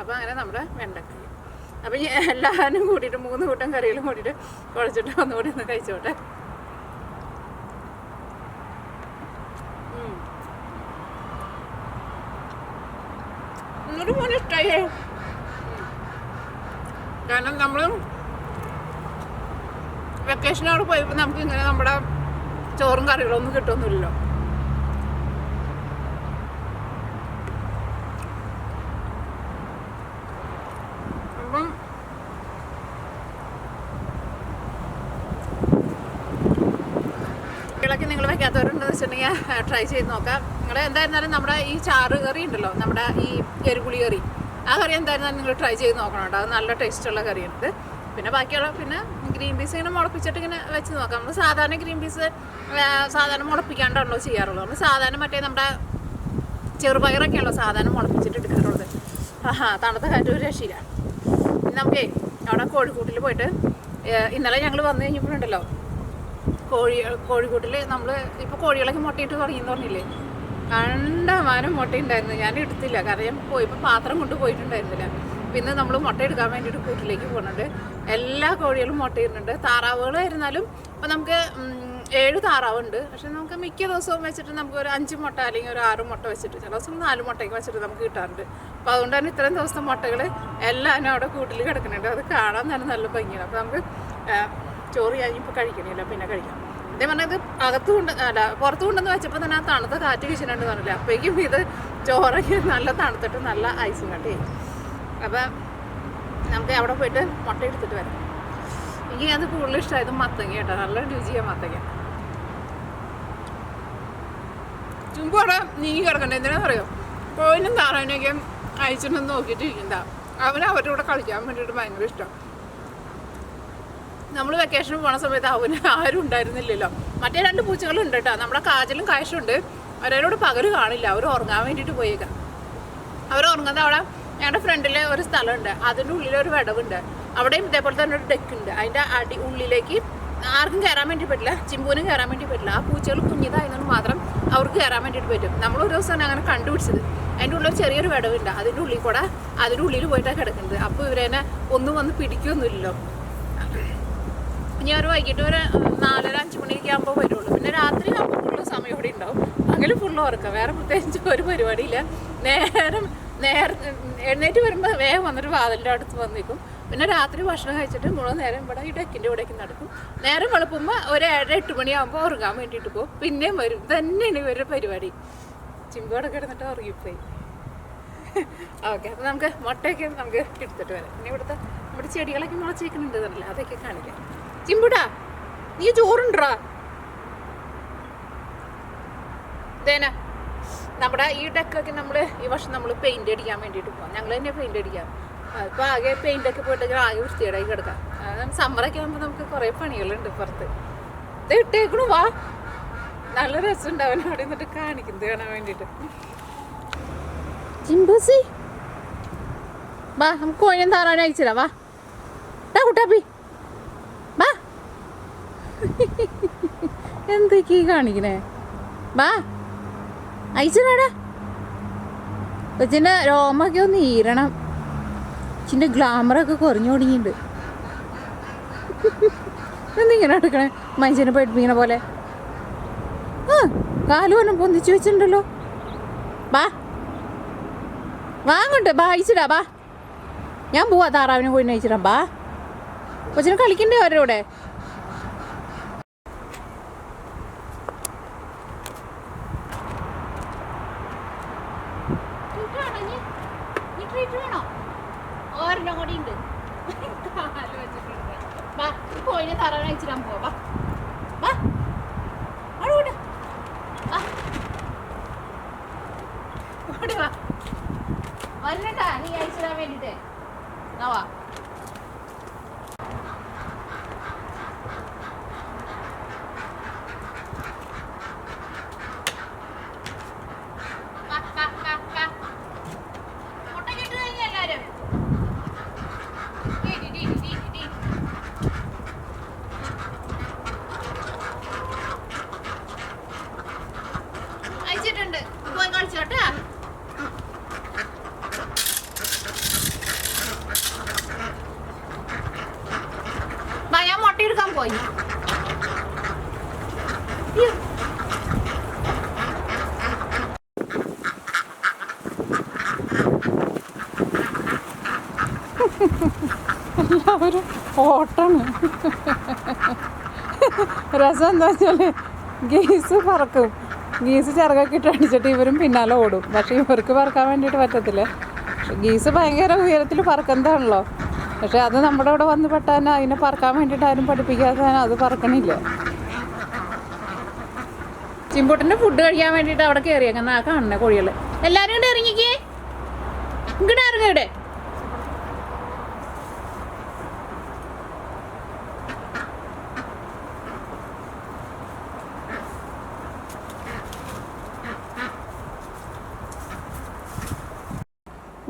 അപ്പോൾ അങ്ങനെ നമ്മുടെ വെണ്ടക്കായി അപ്പം എല്ലാവരും കൂട്ടിയിട്ട് മൂന്ന് കൂട്ടം കറികളും കൂട്ടിയിട്ട് കുഴച്ചിട്ട് ഒന്നുകൂടി ഒന്ന് കഴിച്ചോട്ടെ. ഒന്നുകൂടി മോനെ കാരണം നമ്മൾ വെക്കേഷനോട് പോയപ്പോൾ നമുക്ക് ഇങ്ങനെ നമ്മുടെ ചോറും കറികളൊന്നും കിട്ടുമൊന്നുമില്ലല്ലോ അപ്പം കുട്ടികളൊക്കെ നിങ്ങൾ വെച്ചിട്ടുണ്ടെങ്കിൽ ട്രൈ ചെയ്ത് നോക്കാം. നിങ്ങൾ എന്തായിരുന്നാലും നമ്മുടെ ഈ ചാറ് കറി ഉണ്ടല്ലോ നമ്മുടെ ഈ എരുപുളി കറി ആ കറി എന്തായിരുന്നാലും നിങ്ങൾ ട്രൈ ചെയ്ത് നോക്കണം കേട്ടോ. അത് നല്ല ടേസ്റ്റുള്ള കറിയുണ്ട്. പിന്നെ ബാക്കിയുള്ള പിന്നെ ഗ്രീൻ പീസ് ഇങ്ങനെ മുളപ്പിച്ചിട്ട് ഇങ്ങനെ വെച്ച് നോക്കാം. നമ്മൾ സാധാരണ ഗ്രീൻ പീസ് സാധാരണ മുളപ്പിക്കാണ്ടാണല്ലോ ചെയ്യാറുള്ളത്. നമ്മൾ സാധാരണ മറ്റേ നമ്മുടെ ചെറുപയറൊക്കെയാണല്ലോ സാധാരണ മുളപ്പിച്ചിട്ട് എടുക്കാറുള്ളത്. ആഹാ തണുത്ത കാറ്റ് ഒരു രക്ഷയില്ല. നമുക്കേ അവിടെ കോഴിക്കൂട്ടിൽ പോയിട്ട് ഇന്നലെ ഞങ്ങൾ വന്നു കഴിഞ്ഞപ്പോഴുണ്ടല്ലോ കോഴി കോഴിക്കൂട്ടിൽ നമ്മൾ ഇപ്പോൾ കോഴികളൊക്കെ മുട്ടയിട്ട് തുടങ്ങിയെന്ന് പറഞ്ഞില്ലേ? കണ്ടമാനം മുട്ടയുണ്ടായിരുന്നു ഞാൻ എടുത്തില്ല. കാരണം ഞാൻ പോയപ്പോൾ പാത്രം കൊണ്ട് പോയിട്ടുണ്ടായിരുന്നില്ല. പിന്നെ നമ്മൾ മുട്ട എടുക്കാൻ വേണ്ടിയിട്ട് കൂട്ടിലേക്ക് പോകുന്നുണ്ട് എല്ലാ കോഴികളും മുട്ടയിടുന്നുണ്ട് താറാവുകളായിരുന്നാലും ഇപ്പം നമുക്ക് ഏഴ് താറാവുണ്ട് പക്ഷെ നമുക്ക് മിക്ക ദിവസവും വെച്ചിട്ട് നമുക്ക് ഒരു അഞ്ച് മുട്ട അല്ലെങ്കിൽ ഒരു ആറ് മുട്ട വെച്ചിട്ട് ചില ദിവസം നാല് മുട്ടയൊക്കെ വെച്ചിട്ട് നമുക്ക് കിട്ടാറുണ്ട്. അപ്പോൾ അതുകൊണ്ട് തന്നെ ഇത്രയും ദിവസത്തെ മുട്ടകൾ എല്ലാവരും അവിടെ കൂട്ടിൽ കിടക്കുന്നുണ്ട്. അത് കാണാൻ തന്നെ നല്ല ഭംഗിയാണ്. അപ്പോൾ നമുക്ക് ചോറ് ഞാൻ ഇപ്പോൾ കഴിക്കണില്ല പിന്നെ കഴിക്കാം. അതേ പറഞ്ഞാൽ ഇത് അകത്ത് കൊണ്ട് അല്ല പുറത്തു കൊണ്ടെന്ന് വെച്ചപ്പോൾ തന്നെ ആ തണുത്ത കാറ്റ് വീശുന്നുണ്ട് പറഞ്ഞില്ല? അപ്പോഴേക്കും ഇത് ചോറൊക്കെ നല്ല തണുത്തിട്ട് നല്ല ഐസും കട്ടി അപ്പം നമുക്ക് അവിടെ പോയിട്ട് മുട്ട എടുത്തിട്ട് വരാം. എനിക്ക് അത് കൂടുതൽ ഇഷ്ടമായത് മത്തങ്ങ കേട്ടോ. നല്ല രുചിയാണ് മത്തങ്ങ. ചുമ്പ് അവിടെ നീങ്ങി കിടക്കണ്ടേ? എന്തിനാ പറയോ കോയിനും താറാവിനെയൊക്കെ അയച്ചിട്ടൊന്ന് നോക്കിയിട്ട് ഇരിക്കണ്ട അവന് അവരുടെ കൂടെ കളിക്കാൻ വേണ്ടിയിട്ട് ഭയങ്കര ഇഷ്ടം. നമ്മൾ വെക്കേഷന് പോണ സമയത്ത് അവന് ആരും ഉണ്ടായിരുന്നില്ലല്ലോ. മറ്റേ രണ്ട് പൂച്ചകളുണ്ട് കേട്ടോ നമ്മുടെ കാജലും കാശുണ്ട് അവരോട് പകൽ കാണില്ല. അവർ ഉറങ്ങാൻ വേണ്ടിയിട്ട് പോയേക്കാം. അവർ ഉറങ്ങുന്നത് അവിടെ ഞങ്ങളുടെ ഫ്രണ്ടിൽ ഒരു സ്ഥലമുണ്ട്. അതിന്റെ ഉള്ളിൽ ഒരു വിടവുണ്ട്. അവിടെയും ഇതേപോലെ തന്നെ ഒരു ഡെക്ക് ഉണ്ട് അതിന്റെ അടി ഉള്ളിലേക്ക് ആർക്കും കയറാൻ വേണ്ടി പറ്റില്ല. ചിമ്പൂനും കയറാൻ വേണ്ടി പറ്റില്ല. ആ പൂച്ചകൾ കുഞ്ഞിതായതുകൊണ്ട് മാത്രം അവർക്ക് കയറാൻ വേണ്ടിയിട്ട് പറ്റും. നമ്മൾ ഒരു ദിവസം അങ്ങനെ കണ്ടുപിടിച്ചത്. അതിന്റെ ഉള്ളിൽ ചെറിയൊരു വിടവുണ്ട്. അതിന്റെ ഉള്ളിൽ കൂടെ അതിന്റെ ഉള്ളിൽ പോയിട്ടാണ് കിടക്കുന്നത്. അപ്പോൾ ഇവരെന്നെ ഒന്നും വന്ന് പിടിക്കുകയൊന്നുമില്ലല്ലോ ഇനി അവർ വൈകിട്ട് ഒരു നാലര അഞ്ച് മണിയൊക്കെ ആകുമ്പോൾ വരുള്ളൂ. പിന്നെ രാത്രി ആകുമ്പോൾ ഫുള്ള് സമയം ഇവിടെ ഉണ്ടാവും. അങ്ങനെ ഫുള്ള് ഉറക്കം. വേറെ പ്രത്യേകിച്ച് ഒരു പരിപാടിയില്ല. നേരം നേര എഴുന്നേറ്റ് വരുമ്പോൾ വേഗം വന്നിട്ട് വാതിലിന്റെ അടുത്ത് വന്നിരിക്കും പിന്നെ രാത്രി ഭക്ഷണം കഴിച്ചിട്ട് മുഴുവൻ നേരം ഇവിടെ ഈ ഡെക്കിന്റെ ഇവിടേക്ക് നടക്കും. നേരം വെളുപ്പുമ്പോൾ ഒരു ഏഴര എട്ട് മണിയാകുമ്പോൾ ഉറങ്ങാൻ വേണ്ടിയിട്ട് പോകും. പിന്നെയും വരും. തന്നെയാണ് ഇവരുടെ പരിപാടി. ചിമ്പോടെ കിടന്നിട്ട് ഉറങ്ങിപ്പോയി. ഓക്കെ അപ്പോൾ നമുക്ക് മുട്ടയൊക്കെ നമുക്ക് എടുത്തിട്ട് വരാം. പിന്നെ ഇവിടുത്തെ നമ്മുടെ ചെടികളൊക്കെ മുളച്ചേക്കുന്നുണ്ട് അതൊക്കെ കാണിക്കാം. ചിമ്പുടാ നീ ചോറുണ്ടാ ഇതേന നമ്മുടെ ഈ ഡെക്കൊക്കെ നമ്മൾ ഈ വർഷം നമ്മൾ പെയിന്റ് അടിക്കാൻ വേണ്ടിയിട്ട് പോകാം ഞങ്ങൾ തന്നെ പെയിന്റ് അടിക്കാം. അപ്പോൾ ആകെ പെയിന്റ് ഒക്കെ പോയിട്ട് ആകെ വൃത്തിയേടായി കിടക്കാം. സമ്മറൊക്കെ ആകുമ്പോൾ നമുക്ക് കുറേ പണികളുണ്ട് പുറത്ത്. ഇത് ഇട്ടേക്കണു വാ. നല്ല രസം അവൻ അവിടെ നിന്നിട്ട് കാണിക്കുന്നത് കാണാൻ വേണ്ടിട്ട് ചിമ്പൂസി വാ നമുക്ക് കോഴിയും താറാനും അയച്ചിടാ വാ. കുട്ടാപ്പി വാ എന്തൊക്കെയാ ഈ കാണിക്കണേ? വാ അയച്ചാടാ കൊച്ചിന്റെ രോമൊക്കെ ഒന്ന് ഈരണം. കൊച്ചിന്റെ ഗ്ലാമറൊക്കെ കുറഞ്ഞു തുടങ്ങിയിട്ടുണ്ട്. എന്തിങ്ങനെ എടുക്കണേ മനുഷ്യനെ പഠിപ്പിക്കണ പോലെ. ആ കാലുവനം പൊന്തിച്ചു വെച്ചിട്ടുണ്ടല്ലോ. വാ വാങ്ങണ്ട്. ബാ അയച്ചിടാ ബാ. ഞാൻ പോവാ താറാവിനെ പോയി അയച്ചിടാം. ബാ. കൊച്ചിനെ കളിക്കണ്ടേ അവരുടെ കൂടെ ഒരെണ്ണം കൂടി ഉണ്ട് കാൽ വെച്ചിട്ടുണ്ട് വാ ഈ കോഴിനെ താറാവിനെ അയച്ചിടാൻ പോവാ വാ വാ അങ്ങോട്ട് വാ ഇങ്ങോട്ട് വാ വരണ്ടാ നീ അയച്ചിടാൻ വേണ്ടിട്ട് എന്നാ വാ വാ, വാ, വാ, വാ. മുട്ടയ്ക്ക് ഇട്ട് കഴിഞ്ഞോ എല്ലാരും? ഡി, ഡി, ഡി, ഡി, ഡി, ഡി. അയച്ചിട്ടുണ്ട് പോയി കളിച്ചോട്ടാ വാ, ഞാൻ മുട്ട എടുക്കാൻ പോയി അയ്യോ. എല്ലാവരും ഓട്ടാണ് രസം എന്താ വെച്ചാൽ ഗീസ് പറക്കും. ഗീസ് ചിറകൊക്കെ ഇട്ട് അടിച്ചിട്ട് ഇവരും പിന്നാലെ ഓടും. പക്ഷെ ഇവർക്ക് പറക്കാൻ വേണ്ടിയിട്ട് പറ്റത്തില്ല. ഗീസ് ഭയങ്കര ഉയരത്തിൽ പറക്കുന്നതാണല്ലോ. പക്ഷെ അത് നമ്മുടെ ഇവിടെ വന്ന് പെട്ടാൽ അതിനെ പറക്കാൻ വേണ്ടിയിട്ട് ആരും പഠിപ്പിക്കാതെ അത് പറക്കണില്ല. ചിമ്പൂട്ടിന്റെ ഫുഡ് കഴിക്കാൻ വേണ്ടിയിട്ട് അവിടെ കയറി അങ്ങനെ ആ കാണണേ കോഴികൾ എല്ലാരും കൂടെ ഇറങ്ങിക്കേ. ഇങ്ങോട്ട് ഇറങ്ങ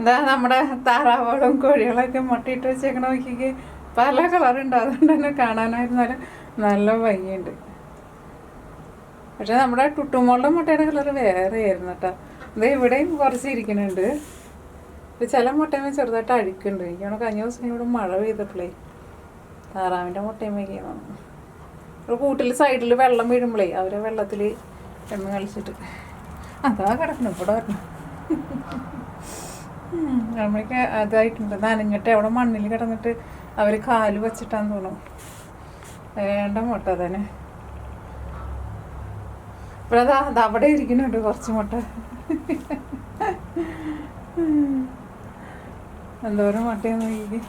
എന്താ നമ്മുടെ താറാവുകളും കോഴികളൊക്കെ മുട്ടയിട്ട് വെച്ചേക്കണ നോക്കിക്ക്. പല കളറുണ്ട്. അതുകൊണ്ട് തന്നെ കാണാനായിരുന്നാലും നല്ല ഭംഗിയുണ്ട്. പക്ഷെ നമ്മുടെ ടുട്ടുമോളുടെ മുട്ടയുടെ കളർ വേറെ ആയിരുന്നു കേട്ടോ. ഇത് ഇവിടെയും കുറച്ച് ഇരിക്കുന്നുണ്ട്. ചില മുട്ടയമ്മ ചെറുതായിട്ട് അഴുക്കുണ്ട് എനിക്കാണ് കഴിഞ്ഞ ദിവസം ഇവിടെ മഴ പെയ്തപ്പോഴേ താറാവിന്റെ മുട്ടയും വയ്ക്കണം ഒരു കൂട്ടിൽ സൈഡിൽ വെള്ളം വീഴുമ്പോഴേ അവരെ വെള്ളത്തിൽ എണ്ണ കളിച്ചിട്ട്. അതാ കിടക്കണം ഇവിടെ വരണം. നമ്മൾക്ക് അതായിട്ടുണ്ട്. നനഞ്ഞിട്ട് അവിടെ മണ്ണിൽ കിടന്നിട്ട് അവർ കാൽ വച്ചിട്ടാന്ന് തോന്നും വേണ്ട മുട്ട തന്നെ ഇപ്പോഴതാ അതാ അവിടെ ഇരിക്കുന്നുണ്ട് കുറച്ച് മുട്ട. എന്തോരം മുട്ടയെന്ന് നോക്കി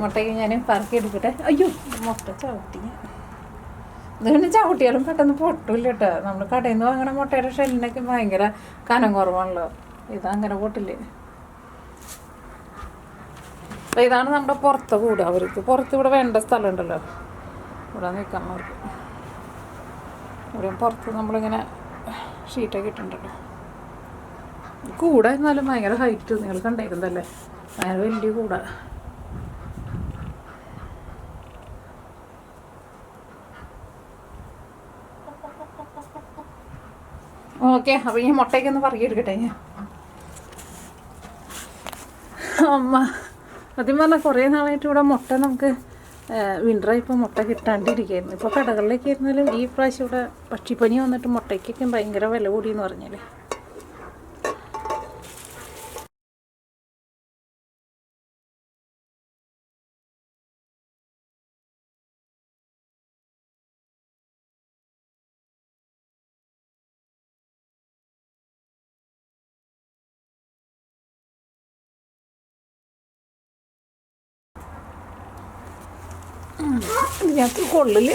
മുട്ടയ്ക്ക് ഞാൻ പറക്കി എടുക്കട്ടെ. അയ്യോ മുട്ട ചവിട്ടി ഇതിന് ചവിട്ടിയാലും പെട്ടെന്ന് പൊട്ടില്ല കേട്ടോ നമ്മൾ കടയിൽ നിന്ന് വാങ്ങണ മുട്ടയുടെ ഷെല്ലിനൊക്കെ ഭയങ്കര കനം കുറവാണല്ലോ. ഇതങ്ങനെ പൊട്ടില്ലേ. അപ്പോൾ ഇതാണ് നമ്മുടെ പുറത്തെ കൂട്. അവർക്ക് പുറത്ത് ഇവിടെ വേണ്ട സ്ഥലം ഉണ്ടല്ലോ ഇവിടെ നിൽക്കാം അവർക്ക് ഇവിടെ പുറത്ത് നമ്മളിങ്ങനെ ഷീറ്റൊക്കെ ഇട്ടിട്ടുണ്ടല്ലോ. കൂടായിരുന്നാലും ഭയങ്കര ഹൈറ്റ് നിങ്ങൾ കണ്ടേക്കുന്നതല്ലേ? ഭയങ്കര വലിയ കൂടാ. ഓക്കെ അപ്പോൾ ഞാൻ മുട്ടയ്ക്കൊന്ന് പറയെടുക്കട്ടെ ഞാൻ. അമ്മ സത്യം പറഞ്ഞാൽ കുറേ നാളായിട്ട് ഇവിടെ മുട്ട നമുക്ക് വിന്ററായി ഇപ്പോൾ മുട്ട കിട്ടാണ്ടിരിക്കുകയായിരുന്നു ഇപ്പോൾ കടകളിലേക്ക് ഇരുന്നാലും ഈ പ്രാവശ്യം ഇവിടെ പക്ഷിപ്പനി വന്നിട്ട് മുട്ടയ്ക്കൊക്കെ ഭയങ്കര വില കൂടിയെന്ന് പറഞ്ഞാൽ ഇതിനകത്ത് കൊള്ളില്ല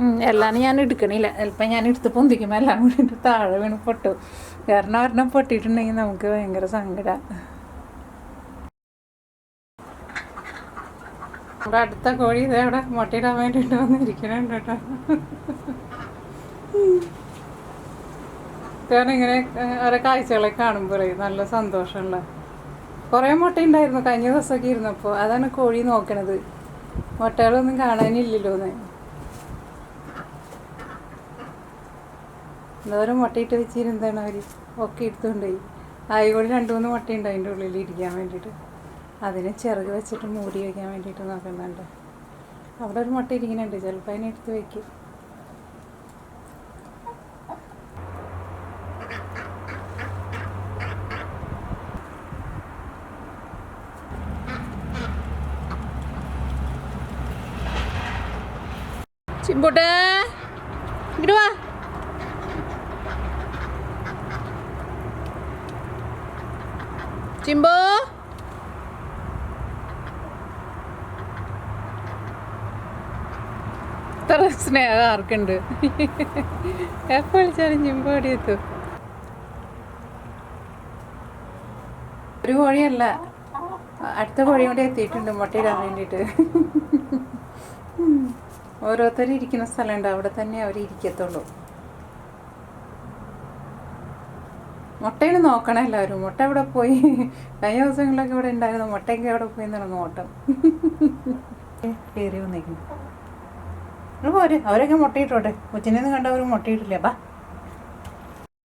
ഉം, എല്ലാം ഞാൻ എടുക്കണില്ല. ചിലപ്പോൾ ഞാൻ എടുത്ത് പൊന്തിക്കുമ്പോൾ എല്ലാം കൂടി താഴെ വീണ് പൊട്ടും. കാരണം ഒരെണ്ണം പൊട്ടിയിട്ടുണ്ടെങ്കിൽ നമുക്ക് ഭയങ്കര സങ്കട. നമ്മുടെ അടുത്ത കോഴി ഇതേ അവിടെ മുട്ടയിടാൻ വേണ്ടിയിട്ട് വന്നിരിക്കണുണ്ട് കേട്ടോ. ഇങ്ങനെ ഓരോ കാഴ്ചകളെ കാണുമ്പോഴേ നല്ല സന്തോഷമുള്ള കുറേ മുട്ട ഉണ്ടായിരുന്നു കഴിഞ്ഞ ദിവസമൊക്കെ ഇരുന്നപ്പോൾ അതാണ് കോഴി നോക്കണത്. മുട്ടകളൊന്നും കാണാനില്ലല്ലോ എന്ന് എന്തോരം മുട്ടയിട്ട് വെച്ചിരുന്നതാണ് അവർ ഒക്കെ എടുത്തുകൊണ്ടുപോയി ആയിക്കോട് രണ്ട് മൂന്ന് മുട്ടയുണ്ട് അതിന്റെ ഉള്ളിൽ ഇരിക്കാൻ വേണ്ടിയിട്ട്. അതിനെ ചിറക് വെച്ചിട്ട് മൂടി വയ്ക്കാൻ വേണ്ടിയിട്ട് നോക്കുന്നുണ്ട് അവിടെ ഒരു മുട്ട ഇരിക്കുന്നുണ്ട്. ചിലപ്പോൾ അതിനെടുത്ത് വയ്ക്കും ചിമ്പൂട്ടേ ഇങ്ങോട്ട് വാ ചിമ്പോ ഇത്ര സ്നേഹം ആർക്കുണ്ട് എപ്പോൾ വിളിച്ചാലും ചിമ്പോ ഓടി എത്തും ഒരു കോഴിയല്ല. അടുത്ത കോഴി കൂടി എത്തിയിട്ടുണ്ട് മുട്ടയിടാൻ വേണ്ടിയിട്ട്. ഓരോരുത്തർ ഇരിക്കുന്ന സ്ഥലമുണ്ട്. അവിടെ തന്നെ അവർ ഇരിക്കത്തുള്ളൂ. മുട്ടയിൽ നോക്കണം എല്ലാവരും. മുട്ട എവിടെ പോയി? കഴിഞ്ഞ ദിവസങ്ങളിലൊക്കെ ഇവിടെ ഉണ്ടായിരുന്നു. മുട്ടയൊക്കെ എവിടെ പോയി എന്നാണ് നോട്ടം കയറി വന്നേക്കുന്നു. പോരെ. അവരൊക്കെ മുട്ടയിട്ടോട്ടെ? കൊച്ചിനെന്ന് കണ്ട അവർ മുട്ടയിട്ടില്ല. ബാ.